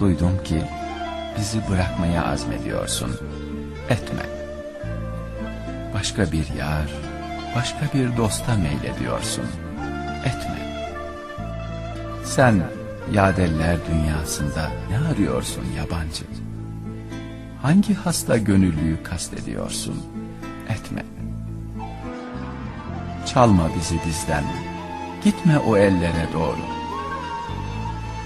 duydum ki bizi bırakmaya azmediyorsun. Etme. Başka bir yar, başka bir dosta meylediyorsun. Etme. Sen yadeller dünyasında ne arıyorsun yabancı? Hangi hasta gönüllüyü kastediyorsun? Etme. Çalma bizi bizden. Gitme o ellere doğru.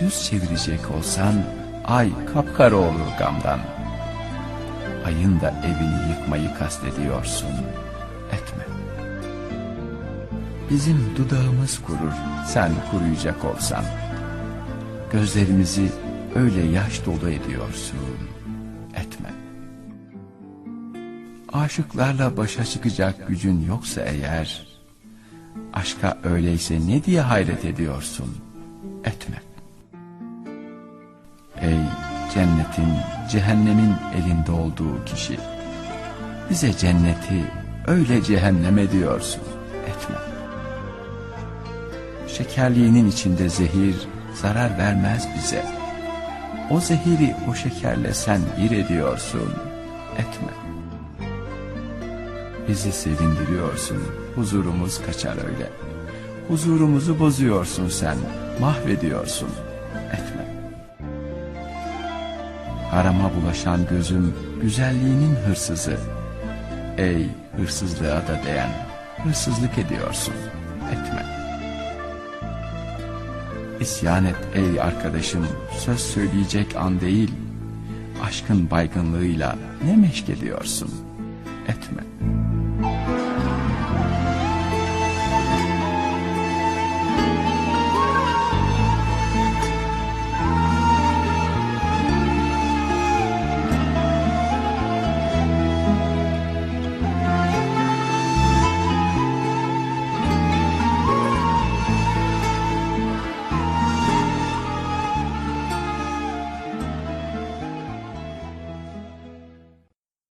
yüz çevirecek olsan ay kapkara olur gamdan. Ayın da evini yıkmayı kastediyorsun. Etme. Bizim dudağımız kurur sen kuruyacak olsan. Gözlerimizi öyle yaş dolu ediyorsun. Etme. Aşıklarla başa çıkacak gücün yoksa eğer, aşka öyleyse ne diye hayret ediyorsun? Etme. Ey cennetin, cehennemin elinde olduğu kişi, bize cenneti öyle cehennem ediyorsun. Etme. Şekerliğinin içinde zehir zarar vermez bize. O zehiri o şekerle sen bir ediyorsun. Etme. Bizi sevindiriyorsun, huzurumuz kaçar öyle. Huzurumuzu bozuyorsun sen, mahvediyorsun. Harama bulaşan gözüm, güzelliğinin hırsızı. Ey hırsızlığa da değen, hırsızlık ediyorsun. Etme. İsyan et ey arkadaşım, söz söyleyecek an değil. Aşkın baygınlığıyla ne meşk ediyorsun? Etme.